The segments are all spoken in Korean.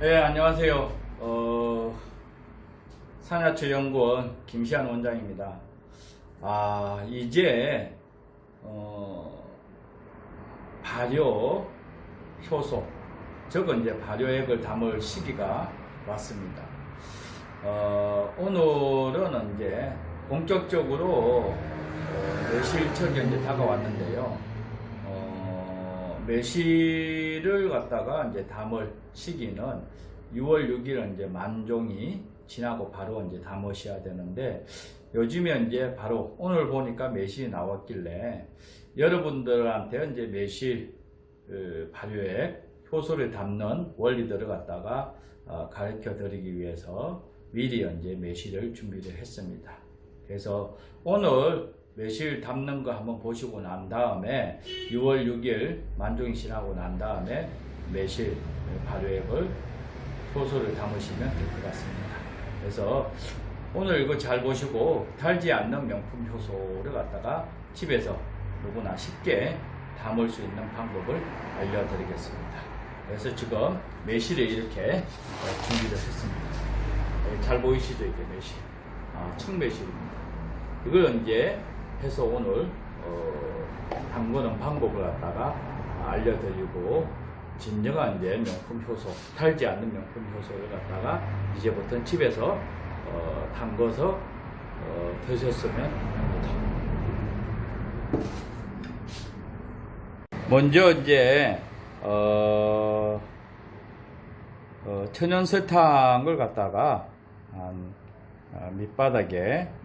네, 안녕하세요. 어, 산야초연구원 김시한 원장입니다. 아, 이제, 어, 발효 효소, 적은 이제 발효액을 담을 시기가 왔습니다. 어, 오늘은 이제 본격적으로 어, 매실척이 이제 다가왔는데요. 어, 매실을 갖다가 이제 담을 시기는 6월 6일은 이제 만종이 지나고 바로 이제 담으셔야 되는데 요즘에 이제 바로 오늘 보니까 매실이 나왔길래 여러분들한테 이제 매실 그 발효액 효소를 담는 원리들을 갖다가 어, 가르쳐 드리기 위해서 미리 이제 매실을 준비를 했습니다. 그래서 오늘 매실 담는 거 한번 보시고 난 다음에 6월 6일 만종이 지나고 난 다음에 매실 발효액을 효소를 담으시면 될 것 같습니다. 그래서 오늘 이거 잘 보시고 달지 않는 명품 효소를 갖다가 집에서 누구나 쉽게 담을 수 있는 방법을 알려드리겠습니다. 그래서 지금 매실을 이렇게 어, 준비를 했습니다. 예, 잘 보이시죠? 이게 매실. 아, 청매실입니다. 이걸 이제 해서 오늘 어, 담그는 방법을 갖다가 알려드리고 진정한 이제 명품 효소, 달지 않는 명품 효소를 갖다가 이제부터 집에서 어, 담궈서 어, 드셨으면 합니다. 먼저 이제 어, 어, 천연 설탕을 갖다가 한 어, 밑바닥에 어,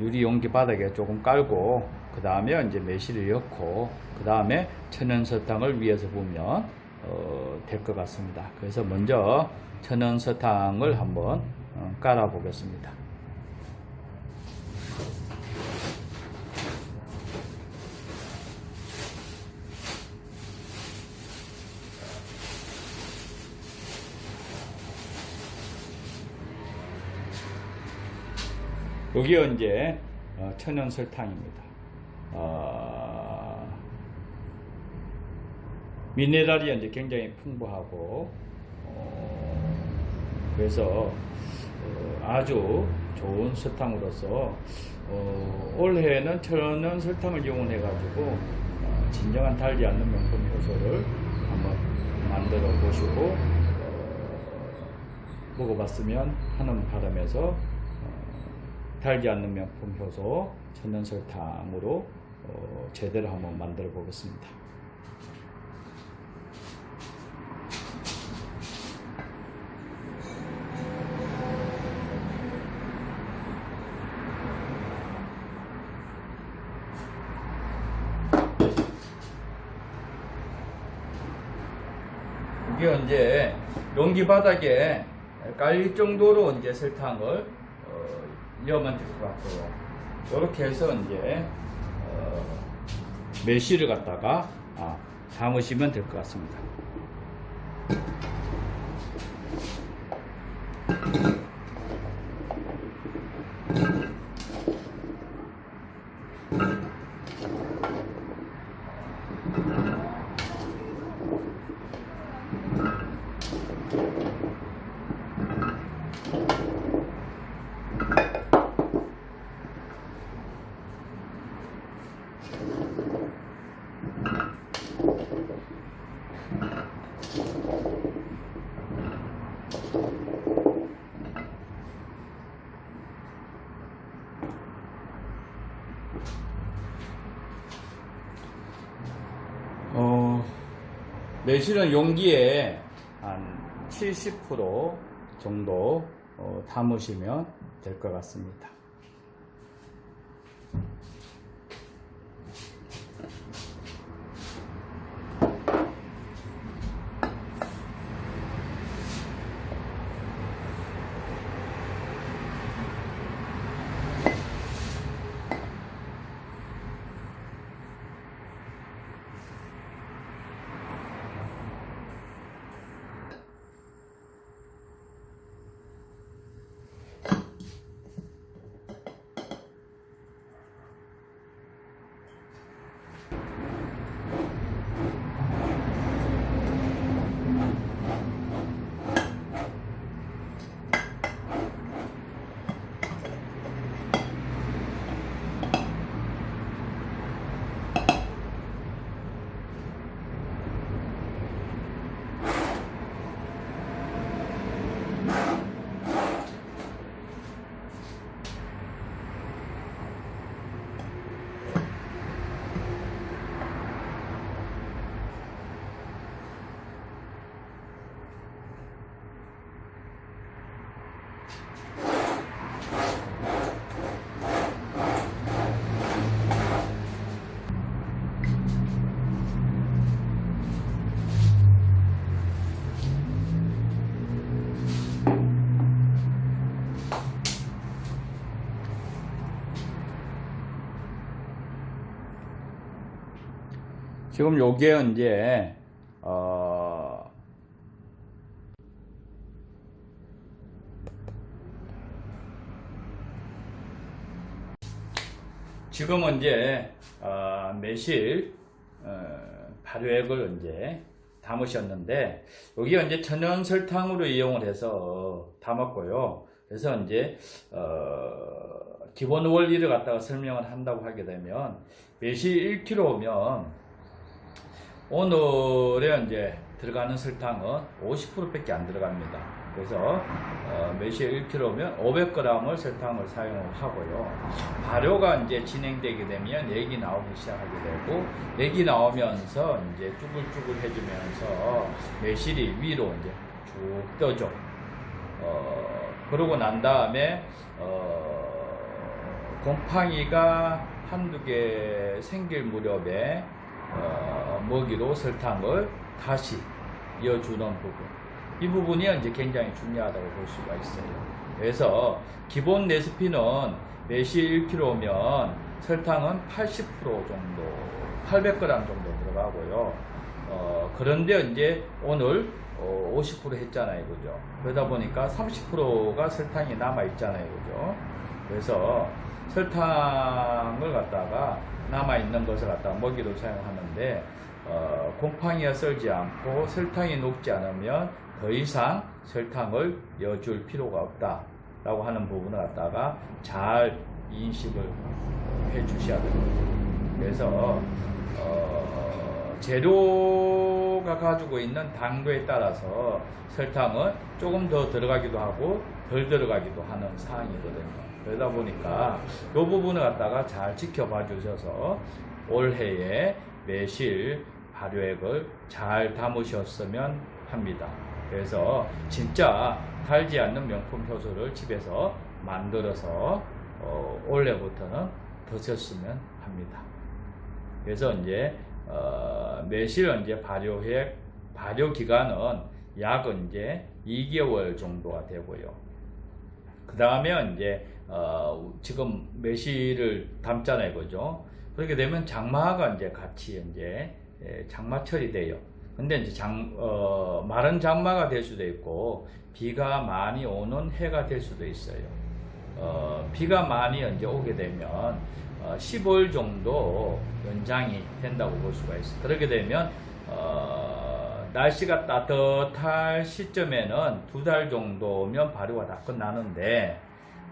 유리 용기 바닥에 조금 깔고 그 다음에 이제 매실을 넣고 그 다음에 천연 설탕을 위에서 보면 어, 될 것 같습니다. 그래서 먼저 천연 설탕을 한번 어, 깔아 보겠습니다. 여기가 이제 어, 천연 설탕입니다. 어, 미네랄이 이제 굉장히 풍부하고 어, 그래서 어, 아주 좋은 설탕으로서 어, 올해는 천연 설탕을 이용해 가지고 어, 진정한 달지 않는 명품 효소를 한번 만들어 보시고 어, 먹어봤으면 하는 바람에서 어, 달지 않는 명품 효소 천연 설탕으로 어, 제대로 한번 만들어 보겠습니다. 이게 이제 용기 바닥에 깔릴 정도로 이제 설탕을 될것 같고요. 이렇게 해서 이제 어, 매실을 갖다가 아, 담으시면 될 것 같습니다. 어, 매실은 용기에 한 70% 정도 어, 담으시면 될 것 같습니다. 지금 요게 이제 어 지금은 이제 어 매실 어 발효액을 이제 담으셨는데 여기가 이제 천연 설탕으로 이용을 해서 담았고요. 그래서 이제 어 기본 원리를 갖다가 설명을 한다고 하게 되면 매실 1kg면 오늘에 이제 들어가는 설탕은 50%밖에 안 들어갑니다. 그래서 어, 매실 1kg면 500g을 설탕을 사용을 하고요. 발효가 이제 진행되게 되면 액이 나오기 시작하게 되고 액이 나오면서 이제 쭈글쭈글해지면서 매실이 위로 이제 쭉 떠죠. 어, 그러고 난 다음에 어, 곰팡이가 한두 개 생길 무렵에 어, 먹이로 설탕을 다시 이어주는 부분. 이 부분이 이제 굉장히 중요하다고 볼 수가 있어요. 그래서 기본 레시피는 매실 1kg면 설탕은 80% 정도, 800g 정도 들어가고요. 어, 그런데 이제 오늘 어, 50% 했잖아요, 그죠? 그러다 보니까 30%가 설탕이 남아 있잖아요, 그죠? 그래서 설탕을 갖다가 남아 있는 것을 갖다가 먹이로 사용하는데 어, 곰팡이가 썰지 않고 설탕이 녹지 않으면 더 이상 설탕을 여줄 필요가 없다 라고 하는 부분을 갖다가 잘 인식을 해 주셔야 됩니다. 그래서 어, 재료가 가지고 있는 당도에 따라서 설탕은 조금 더 들어가기도 하고 덜 들어가기도 하는 사항이거든요. 그러다 보니까 이 부분을 갖다가 잘 지켜봐 주셔서 올해에 매실 발효액을 잘 담으셨으면 합니다. 그래서 진짜 달지 않는 명품 효소를 집에서 만들어서 어, 올해부터는 드셨으면 합니다. 그래서 이제 어, 매실 이제 발효액 발효 기간은 약 이제 2개월 정도가 되고요. 그 다음에 이제 어, 지금 매실을 담잖아요, 그죠? 그렇게 되면 장마가 이제 같이 이제 예, 장마철이 돼요. 근데 이제 장, 어, 마른 장마가 될 수도 있고 비가 많이 오는 해가 될 수도 있어요. 어, 비가 많이 이제 오게 되면 어, 15일 정도 연장이 된다고 볼 수가 있어요. 그렇게 되면 어, 날씨가 따뜻할 시점에는 두 달 정도면 발효가 다 끝나는데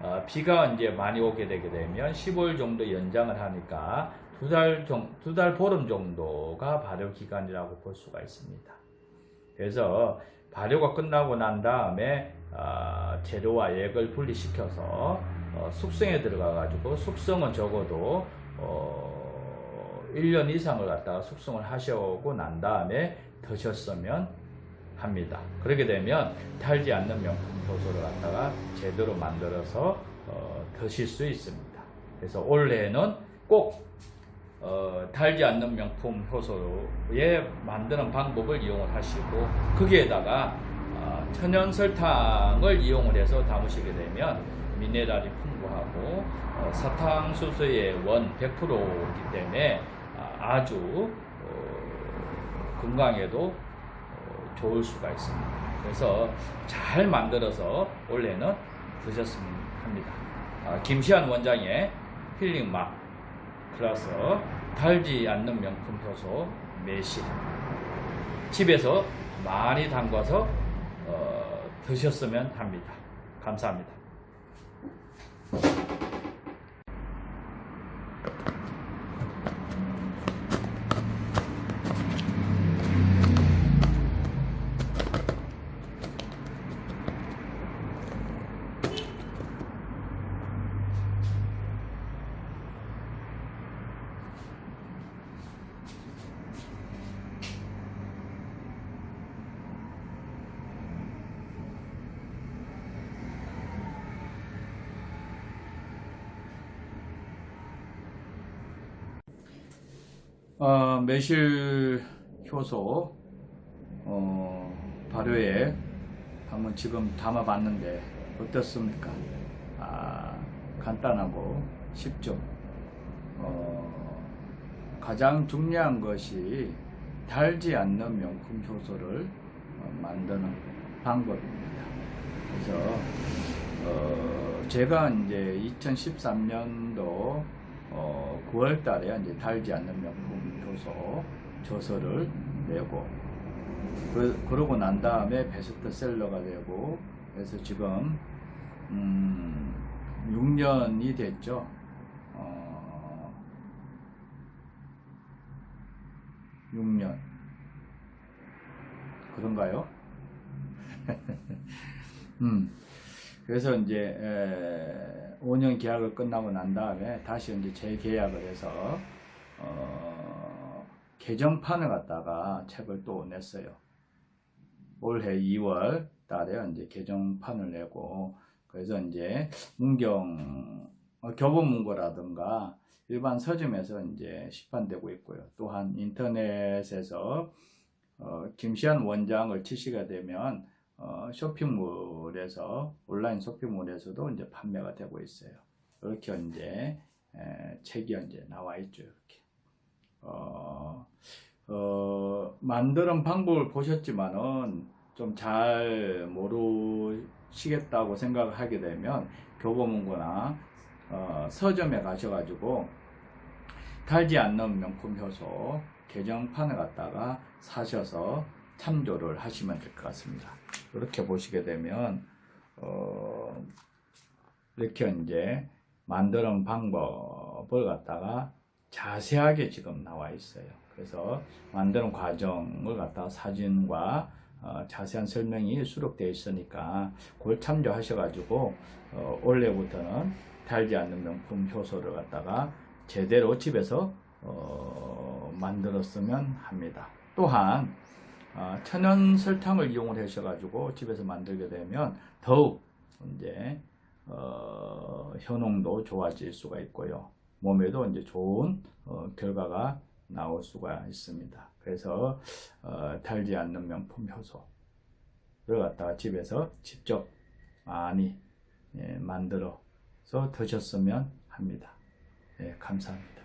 어, 비가 이제 많이 오게 되게 되면 15일 정도 연장을 하니까 두달 정, 두달 보름 정도가 발효 기간이라고 볼 수가 있습니다. 그래서 발효가 끝나고 난 다음에 어, 재료와 액을 분리시켜서 어, 숙성에 들어가 가지고 숙성은 적어도 어, 1년 이상을 갖다가 숙성을 하셔고 난 다음에 드셨으면 합니다. 그렇게 되면 달지 않는 명품 효소를 갖다가 제대로 만들어서 어, 드실 수 있습니다. 그래서 올해는 꼭 어, 달지 않는 명품 효소에 만드는 방법을 이용을 하시고 거기에다가 어, 천연 설탕을 이용을 해서 담으시게 되면 미네랄이 풍부하고 어, 사탕수수의 원 100%이기 때문에 아, 아주 어, 건강에도 어, 좋을 수가 있습니다. 그래서 잘 만들어서 올해는 드셨으면 합니다. 아, 김시한 원장의 힐링 맛 플러스 달지 않는 명품 효소 매실 집에서 많이 담가서 어, 드셨으면 합니다. 감사합니다. 어, 매실 효소 어, 발효에 한번 지금 담아봤는데 어떻습니까? 아, 간단하고 쉽죠. 어, 가장 중요한 것이 달지 않는 명품 효소를 어, 만드는 방법입니다. 그래서 어, 제가 이제 2013년도 어, 9월 달에 이제 달지 않는 명품 효소 저서를 내고 그, 그러고 난 다음에 베스트셀러가 되고 그래서 지금 음, 6년이 됐죠. 어, 6년 그런가요? 음. 그래서 이제 에, 5년 계약을 끝나고 난 다음에 다시 이제 재계약을 해서 어, 개정판을 갖다가 책을 또 냈어요. 올해 2월 달에 이제 개정판을 내고 그래서 이제 문경 어, 교본 문고라든가 일반 서점에서 이제 시판되고 있고요. 또한 인터넷에서 어, 김시한 원장을 치시게 되면 어, 쇼핑몰에서 온라인 쇼핑몰에서도 이제 판매가 되고 있어요. 이렇게 이제 에, 책이 이제 나와 있죠. 이렇게 어, 어, 만드는 방법을 보셨지만은 좀 잘 모르시겠다고 생각하게 되면 교보문고나 어, 서점에 가셔가지고 달지 않는 명품 효소 개정판을 갖다가 사셔서 참조를 하시면 될 것 같습니다. 이렇게 보시게 되면 어, 이렇게 이제 만드는 방법을 갖다가 자세하게 지금 나와 있어요. 그래서 만드는 과정을 갖다가 사진과 어, 자세한 설명이 수록되어 있으니까 그걸 참조하셔가지고 어, 올해부터는 달지 않는 명품 효소를 갖다가 제대로 집에서 어, 만들었으면 합니다. 또한 어, 천연 설탕을 이용을 하셔가지고 집에서 만들게 되면 더욱 이제 어, 효능도 좋아질 수가 있고요. 몸에도 이제 좋은 어, 결과가 나올 수가 있습니다. 그래서 어, 달지 않는 명품 효소를 갖다가 집에서 직접 많이 예, 만들어서 드셨으면 합니다. 예, 감사합니다.